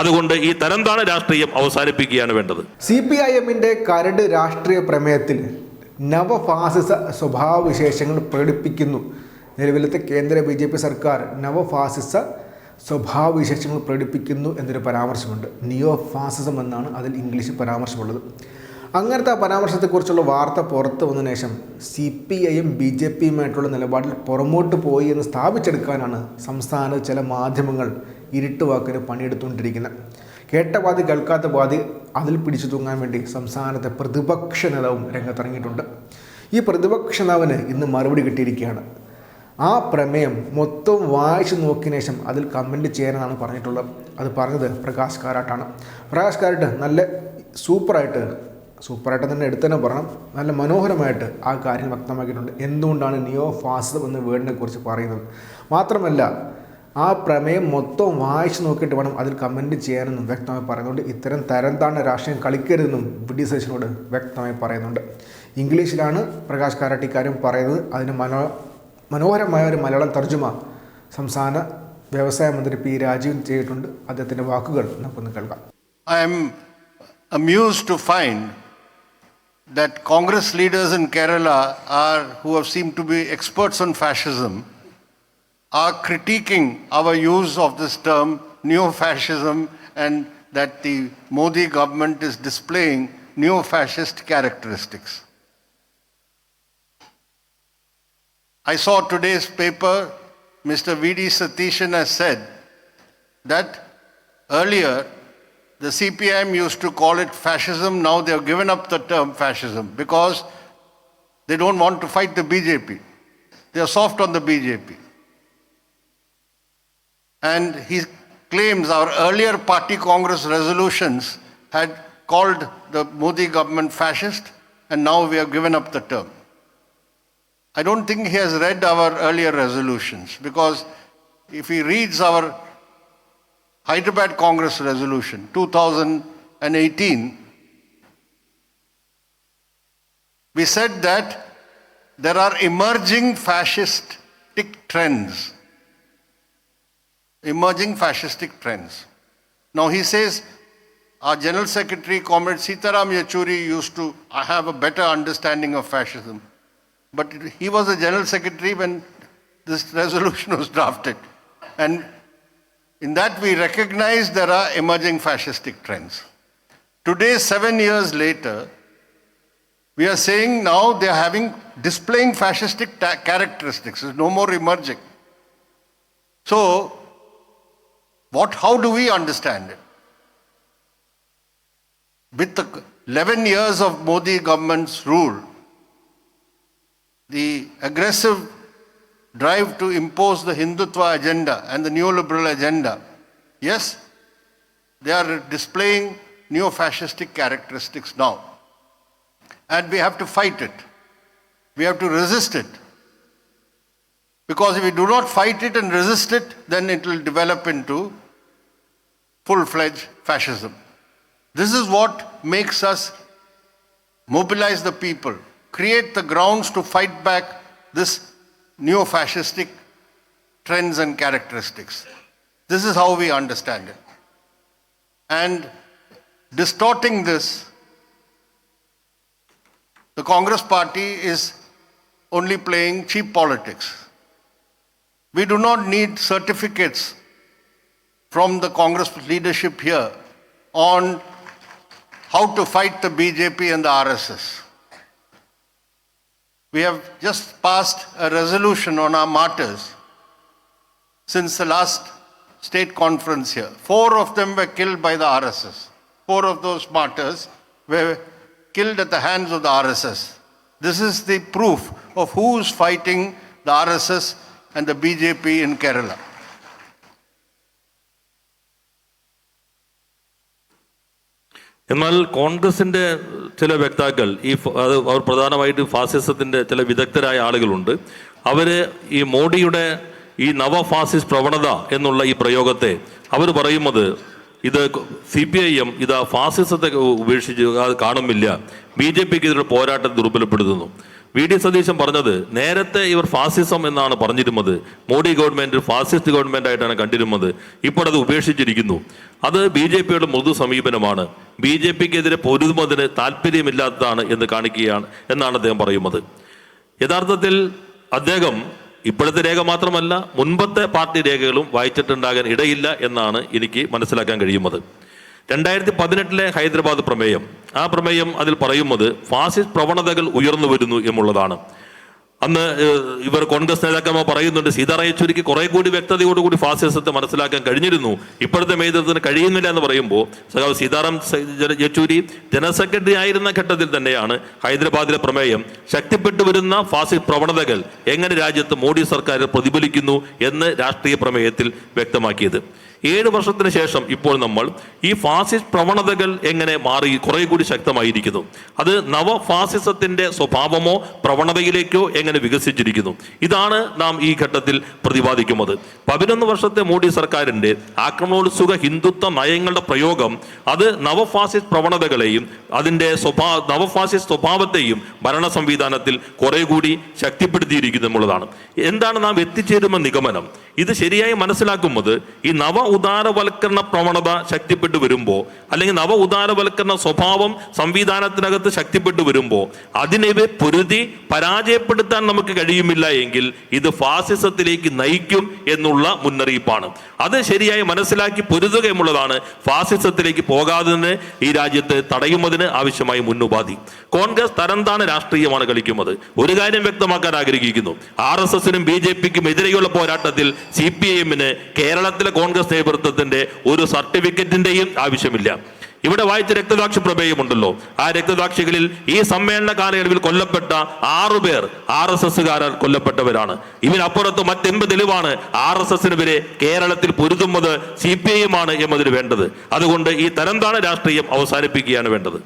അതുകൊണ്ട് ഈ തരംതാണ രാഷ്ട്രീയം അവസാനിപ്പിക്കുകയാണ് വേണ്ടത്. സി പി ഐ എമ്മിന്റെ കരട് രാഷ്ട്രീയ പ്രമേയത്തിൽ നവഫാസിസ സ്വഭാവവിശേഷങ്ങൾ പ്രകടിപ്പിക്കുന്നു. നിലവിലത്തെ കേന്ദ്ര ബി ജെ പി സർക്കാർ നവഫാസിസ സ്വഭാവവിശേഷങ്ങൾ പ്രകടിപ്പിക്കുന്നു എന്നൊരു പരാമർശമുണ്ട്. നിയോ ഫാസിസം എന്നാണ് അതിൽ ഇംഗ്ലീഷിൽ പരാമർശമുള്ളത്. അങ്ങനത്തെ ആ പരാമർശത്തെക്കുറിച്ചുള്ള വാർത്ത പുറത്തു വന്ന ശേഷം സി പി ഐയും ബി ജെ പിയുമായിട്ടുള്ള നിലപാടിൽ പുറമോട്ട് പോയി എന്ന് സ്ഥാപിച്ചെടുക്കാനാണ് സംസ്ഥാന ചില മാധ്യമങ്ങൾ ഇരുട്ടുവാക്കിന് പണിയെടുത്തുകൊണ്ടിരിക്കുന്നത് കേട്ട പാതി കേൾക്കാത്ത പാതി അതിൽ പിടിച്ചു തൂങ്ങാൻ വേണ്ടി സംസ്ഥാനത്തെ പ്രതിപക്ഷ നേതാവും രംഗത്തിറങ്ങിയിട്ടുണ്ട്. ഈ പ്രതിപക്ഷ നേതാവിന് ഇന്ന് മറുപടി കിട്ടിയിരിക്കുകയാണ്. ആ പ്രമേയം മൊത്തം വായിച്ചു നോക്കിയ ശേഷം അതിൽ കമന്റ് ചെയ്യാനാണ് പറഞ്ഞിട്ടുള്ളത്. അത് പറഞ്ഞത് പ്രകാശ് കാരാട്ടാണ്. പ്രകാശ് കാരാട്ട് നല്ല സൂപ്പറായിട്ട് സൂപ്പറായിട്ട് തന്നെ എടുത്തു തന്നെ പറയണം. നല്ല മനോഹരമായിട്ട് ആ കാര്യം വ്യക്തമാക്കിയിട്ടുണ്ട്. എന്തുകൊണ്ടാണ് നിയോ ഫാസിസം എന്ന വേർഡിനെ കുറിച്ച് പറയുന്നത്? മാത്രമല്ല ആ പ്രമേയം മൊത്തം വായിച്ചു നോക്കിയിട്ട് വേണം അതിൽ കമന്റ് ചെയ്യാനെന്നും വ്യക്തമായി പറയുന്നുണ്ട്. ഇത്തരം തരം താണ രാഷ്ട്രീയം കളിക്കരുതെന്നും വി സേഷനോട് വ്യക്തമായി പറയുന്നുണ്ട്. ഇംഗ്ലീഷിലാണ് പ്രകാശ് കാരാട്ടിക്കാരും പറയുന്നത്. അതിന് മനോ മനോഹരമായ ഒരു മലയാളം തർജമ സംസ്ഥാന വ്യവസായ മന്ത്രി പി രാജീവ് ചെയ്തിട്ടുണ്ട്. അദ്ദേഹത്തിന്റെ വാക്കുകൾ നമുക്കൊന്ന് കേൾക്കാം. I am amuse to find that Congress leaders in Kerala are who have seemed to be experts on fascism, are critiquing our use of this term neo-fascism and that the Modi government is displaying neo-fascist characteristics. I saw today's paper, Mr. V.D. Satishan has said that earlier the CPM used to call it fascism, now they have given up the term fascism because they don't want to fight the BJP. They are soft on the BJP. And he claims our earlier party Congress resolutions had called the Modi government fascist, and now we have given up the term. I don't think he has read our earlier resolutions because if he reads our Hyderabad Congress resolution 2018, we said that there are emerging fascistic trends. Emerging fascistic trends. Now he says our General Secretary, Comrade Sitaram Yechuri, used to have a better understanding of fascism. But he was the General Secretary when this resolution was drafted. And in that, we recognize there are emerging fascistic trends. Today, seven years later, we are saying now they are having displaying fascistic ta- characteristics. There's no more emerging. So, what? How do we understand it? With the 11 years of Modi government's rule, the aggressive drive to impose the Hindutva agenda and the neoliberal agenda, yes, they are displaying neo fascistic characteristics now. And we have to fight it. We have to resist it. Because if we do not fight it and resist it, then it will develop into full fledged fascism. This is what makes us mobilize the people, create the grounds to fight back this neo fascistic trends and characteristics. This is how we understand it. And distorting this, the Congress party is only playing cheap politics. We do not need certificates from the Congress leadership here on how to fight the BJP and the RSS. We have just passed a resolution on our martyrs since the last state conference here. Four of them were killed by the RSS. Four of those martyrs were killed at the hands of the RSS. This is the proof of who is fighting the RSS and the BJP in Kerala. എന്നാൽ കോൺഗ്രസിന്റെ ചില വക്താക്കൾ ഈ അത് അവർ പ്രധാനമായിട്ട് ഫാസിസത്തിന്റെ ചില വിദഗ്ധരായ ആളുകളുണ്ട്. അവർ ഈ മോഡിയുടെ ഈ നവ ഫാസിസ്റ്റ് പ്രവണത എന്നുള്ള ഈ പ്രയോഗത്തെ അവർ പറയുന്നത് ഇത് സി പി ഐ എം ഇത് ഫാസിസത്തെ ഉപേക്ഷിച്ച് കാണുന്നില്ല. ബി ജെ പിക്ക് ഇതിന്റെ പോരാട്ടം ദുർബലപ്പെടുത്തുന്നു. വി ഡി സതീശൻ പറഞ്ഞത് നേരത്തെ ഇവർ ഫാസിസം എന്നാണ് പറഞ്ഞിരുന്നത്. മോഡി ഗവൺമെന്റ് ഫാസിസ്റ്റ് ഗവൺമെന്റ് ആയിട്ടാണ് കണ്ടിരുന്നത്. ഇപ്പോൾ അത് ഉപേക്ഷിച്ചിരിക്കുന്നു. അത് ബി ജെ പിയുടെ മൃദു സമീപനമാണ്. ബി ജെ പിക്കെതിരെ പൊരുതുന്നതിന് താല്പര്യമില്ലാത്തതാണ് എന്ന് കാണിക്കുകയാണ് എന്നാണ് അദ്ദേഹം പറയുന്നത്. യഥാർത്ഥത്തിൽ അദ്ദേഹം ഇപ്പോഴത്തെ രേഖ മാത്രമല്ല മുൻപത്തെ പാർട്ടി രേഖകളും വായിച്ചിട്ടുണ്ടാകാൻ ഇടയില്ല എന്നാണ് എനിക്ക് മനസ്സിലാക്കാൻ കഴിയുന്നത്. രണ്ടായിരത്തി പതിനെട്ടിലെ ഹൈദരാബാദ് പ്രമേയം. ആ പ്രമേയം അതിൽ പറയുന്നത് ഫാസിസ്റ്റ് പ്രവണതകൾ ഉയർന്നു വരുന്നു എന്നുള്ളതാണ്. അന്ന് ഇവർ കോൺഗ്രസ് നേതാക്കന്മാർ പറയുന്നുണ്ട് സീതാറാം യെച്ചൂരിക്ക് കുറെ കൂടി വ്യക്തതയോടുകൂടി ഫാസിസത്തെ മനസ്സിലാക്കാൻ കഴിഞ്ഞിരുന്നു. ഇപ്പോഴത്തെ മേതൃത്വത്തിന് കഴിയുന്നില്ല എന്ന് പറയുമ്പോൾ സഖാവ് സീതാറാം യെച്ചൂരി ജനറൽ സെക്രട്ടറി ആയിരുന്ന ഘട്ടത്തിൽ തന്നെയാണ് ഹൈദരാബാദിലെ പ്രമേയം ശക്തിപ്പെട്ടു വരുന്ന ഫാസിസ്റ്റ് പ്രവണതകൾ എങ്ങനെ രാജ്യത്ത് മോഡി സർക്കാർ പ്രതിഫലിക്കുന്നു എന്ന് രാഷ്ട്രീയ പ്രമേയത്തിൽ വ്യക്തമാക്കിയത്. ഏഴ് വർഷത്തിന് ശേഷം ഇപ്പോൾ നമ്മൾ ഈ ഫാസിസ്റ്റ് പ്രവണതകൾ എങ്ങനെ മാറി കുറെ കൂടി ശക്തമായിരിക്കുന്നു. അത് നവ ഫാസിസത്തിന്റെ സ്വഭാവമോ പ്രവണതയിലേക്കോ എങ്ങനെ വികസിച്ചിരിക്കുന്നു. ഇതാണ് നാം ഈ ഘട്ടത്തിൽ പ്രതിപാദിക്കുന്നത്. പതിനൊന്ന് വർഷത്തെ മോഡി സർക്കാരിന്റെ ആക്രമണോത്സുക ഹിന്ദുത്വ നയങ്ങളുടെ പ്രയോഗം അത് നവ ഫാസിസ്റ്റ് പ്രവണതകളെയും അതിന്റെ നവ ഫാസിസ്റ്റ് സ്വഭാവത്തെയും ഭരണ സംവിധാനത്തിൽ കുറെ കൂടി ശക്തിപ്പെടുത്തിയിരിക്കുന്നു എന്നുള്ളതാണ്. എന്താണ് നാം എത്തിച്ചേരുന്ന നിഗമനം? ഇത് ശരിയായി മനസ്സിലാക്കുന്നത് ഈ നവ ഉദാരവൽക്കരണ പ്രവണത ശക്തിപ്പെട്ടു വരുമ്പോൾ അല്ലെങ്കിൽ നവ ഉദാരവൽക്കരണ സ്വഭാവം സംവിധാനത്തിനകത്ത് ശക്തിപ്പെട്ടു വരുമ്പോൾ അതിനെ പൊരുതി പരാജയപ്പെടുത്താൻ നമുക്ക് കഴിയുമില്ല എങ്കിൽ ഇത് ഫാസിസത്തിലേക്ക് നയിക്കും എന്നുള്ള മുന്നറിയിപ്പാണ്. അത് ശരിയായി മനസ്സിലാക്കി പൊരുതുക എന്നുള്ളതാണ് ഫാസിസത്തിലേക്ക് പോകാതെ തന്നെ ഈ രാജ്യത്ത് തടയുന്നതിന് ആവശ്യമായ മുന്നുപാധി. കോൺഗ്രസ് തരംതാണ രാഷ്ട്രീയമാണ് കളിക്കുന്നത്. ഒരു കാര്യം വ്യക്തമാക്കാൻ ആഗ്രഹിക്കുന്നു. ആർ എസ് എസിനും ബി ജെ പിക്കും എതിരെയുള്ള പോരാട്ടത്തിൽ സി പി ഐ എമ്മിന് കേരളത്തിലെ കോൺഗ്രസ് നേതൃത്വത്തിന്റെ ഒരു സർട്ടിഫിക്കറ്റിന്റെയും ആവശ്യമില്ല. ഇവിടെ വായിച്ച രക്തസാക്ഷി പ്രമേയമുണ്ടല്ലോ ആ രക്തസാക്ഷികളിൽ ഈ സമ്മേളന കാലയളവിൽ കൊല്ലപ്പെട്ട ആറു പേർ ആർ എസ് എസ്സുകാരാൽ കൊല്ലപ്പെട്ടവരാണ്. ഇതിനപ്പുറത്ത് മറ്റെന്ത് തെളിവാണ് ആർ എസ് എസിനെതിരെ കേരളത്തിൽ പൊരുതുന്നത് സി പി ഐ ആണ് എന്നതിന് വേണ്ടത്. അതുകൊണ്ട് ഈ തരംതാണ രാഷ്ട്രീയം അവസാനിപ്പിക്കുകയാണ് വേണ്ടത്.